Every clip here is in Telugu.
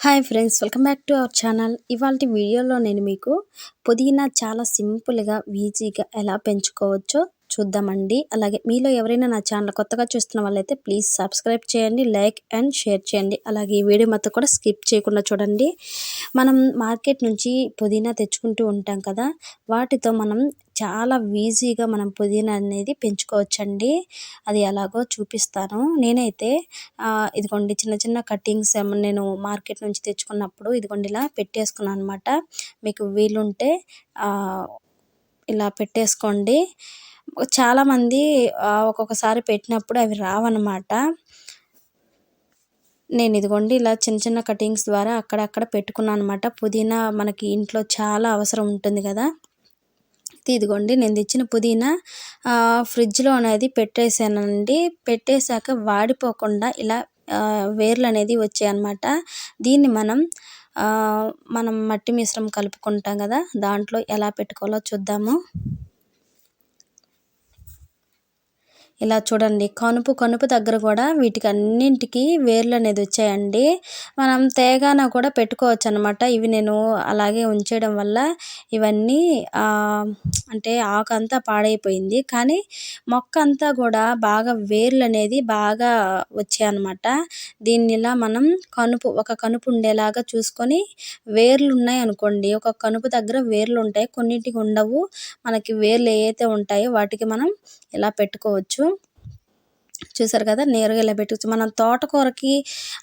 Hi friends welcome back to our channel. ఇవాళ వీడియోలో నేను మీకు పుదీనా చాలా సింపుల్గా ఈజీగా ఎలా పెంచుకోవచ్చో చూద్దామండి. అలాగే మీలో ఎవరైనా నా ఛానల్ కొత్తగా చూస్తున్న వాళ్ళైతే ప్లీజ్ సబ్స్క్రైబ్ చేయండి లైక్ అండ్ షేర్ చేయండి. అలాగే ఈ వీడియో మొత్తం కూడా స్కిప్ చేయకుండా చూడండి. మనం మార్కెట్ నుంచి పుదీనా తెచ్చుకుంటూ ఉంటాం కదా వాటితో మనం చాలా ఈజీగా మనం పుదీనా అనేది పెంచుకోవచ్చండి. అది ఎలాగో చూపిస్తాను. నేనైతే ఇదిగోండి చిన్న చిన్న కటింగ్స్ నేను మార్కెట్ నుంచి తెచ్చుకున్నప్పుడు ఇదిగోండి ఇలా పెట్టేసుకున్నాను అనమాట మీకు వీలుంటే ఇలా పెట్టేసుకోండి. చాలామంది ఒక్కొక్కసారి పెట్టినప్పుడు అవి రావన్నమాట. నేను ఇదిగోండి ఇలా చిన్న చిన్న కటింగ్స్ ద్వారా అక్కడక్కడ పెట్టుకున్నాను అనమాట పుదీనా మనకి ఇంట్లో చాలా అవసరం ఉంటుంది కదా. ఇదిగోండి నేను తెచ్చిన పుదీనా ఫ్రిడ్జ్లో అనేది పెట్టేశానండి. పెట్టేశాక వాడిపోకుండా ఇలా వేర్లు అనేది వచ్చాయి అన్నమాట దీన్ని మనం మనం మట్టి మిశ్రమం కలుపుకుంటాం కదా దాంట్లో ఎలా పెట్టుకోవాలో చూద్దాము. ఇలా చూడండి కనుపు కనుపు దగ్గర కూడా వీటికి అన్నింటికి వేర్లు అనేది వచ్చాయండి. మనం తేగాన కూడా పెట్టుకోవచ్చు అనమాట ఇవి నేను అలాగే ఉంచేయడం వల్ల ఇవన్నీ అంటే ఆకు అంతా పాడైపోయింది. కానీ మొక్క అంతా కూడా బాగా వేర్లు అనేది బాగా వచ్చాయన్నమాట. దీన్ని ఇలా మనం కనుపు ఒక కనుపు ఉండేలాగా చూసుకొని వేర్లు ఉన్నాయి అనుకోండి. ఒక కనుపు దగ్గర వేర్లు ఉంటాయి కొన్నింటికి ఉండవు. మనకి వేర్లు ఏవైతే ఉంటాయో వాటికి మనం ఇలా పెట్టుకోవచ్చు. చూసారు కదా నేరుగా ఇలా పెట్టుకోవచ్చు మనం తోటకూరకి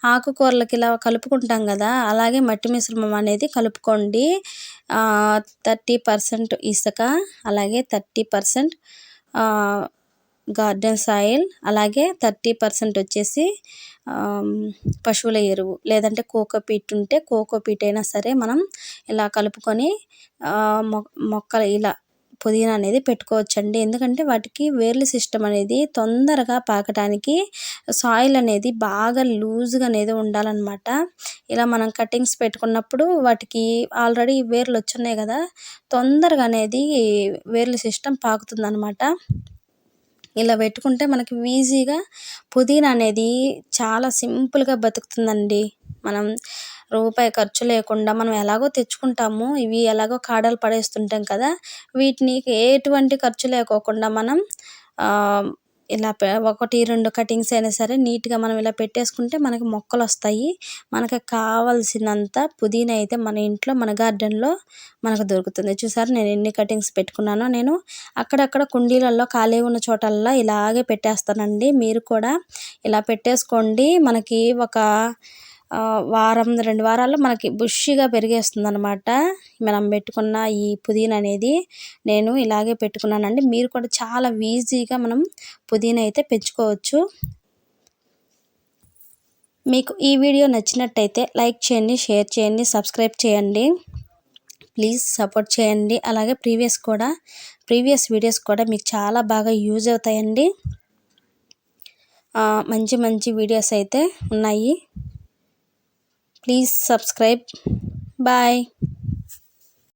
ఆకుకూరలకి ఇలా కలుపుకుంటాం కదా అలాగే మట్టి మిశ్రమం అనేది కలుపుకోండి. థర్టీ పర్సెంట్ ఇసుక అలాగే థర్టీ పర్సెంట్ గార్డెన్ సాయిల్ అలాగే థర్టీ పర్సెంట్ వచ్చేసి పశువుల ఎరువు. లేదంటే కోకోపీట్ ఉంటే కోకోపీట్ అయినా సరే మనం ఇలా కలుపుకొని మొక్కలు ఇలా పుదీనా అనేది పెట్టుకోవచ్చండి. ఎందుకంటే వాటికి వేర్ల సిస్టమ్ అనేది తొందరగా పాకటానికి సాయిల్ అనేది బాగా లూజ్గా అనేది ఉండాలన్నమాట. ఇలా మనం కటింగ్స్ పెట్టుకున్నప్పుడు వాటికి ఆల్రెడీ వేర్లు వచ్చున్నాయి కదా తొందరగా అనేది వేర్ల సిస్టమ్ పాకుతుందన్నమాట. ఇలా పెట్టుకుంటే మనకి ఈజీగా పుదీనా అనేది చాలా సింపుల్గా బతుకుతుందండి. మనం రూపాయి ఖర్చు లేకుండా మనం ఎలాగో తెచ్చుకుంటాము. ఇవి ఎలాగో కాడలు పడేస్తుంటాం కదా. వీటిని ఎటువంటి ఖర్చు లేకోకుండా మనం ఇలా ఒకటి రెండు కటింగ్స్ అయినా సరే నీట్గా మనం ఇలా పెట్టేసుకుంటే మనకి మొక్కలు వస్తాయి. మనకి కావాల్సినంత పుదీనా అయితే మన ఇంట్లో మన గార్డెన్లో మనకు దొరుకుతుంది. చూసారు? నేను ఎన్ని కటింగ్స్ పెట్టుకున్నానో నేను అక్కడక్కడ కుండీలలో ఖాళీ ఉన్న చోటల్లో ఇలాగే పెట్టేస్తానండి. మీరు కూడా ఇలా పెట్టేసుకోండి. మనకి ఒక వారం రెండు వారాల్లో మనకి బుష్గా పెరిగేస్తుంది అనమాట మనం పెట్టుకున్న ఈ పుదీనా అనేది నేను ఇలాగే పెట్టుకున్నానండి. మీరు కూడా చాలా ఈజీగా మనం పుదీనా అయితే పెంచుకోవచ్చు. మీకు ఈ వీడియో నచ్చినట్టయితే లైక్ చేయండి షేర్ చేయండి సబ్స్క్రైబ్ చేయండి. ప్లీజ్ సపోర్ట్ చేయండి. అలాగే ప్రీవియస్ కూడా ప్రీవియస్ వీడియోస్ కూడా మీకు చాలా బాగా యూజ్ అవుతాయండి. మంచి మంచి వీడియోస్ అయితే ఉన్నాయి. Please subscribe bye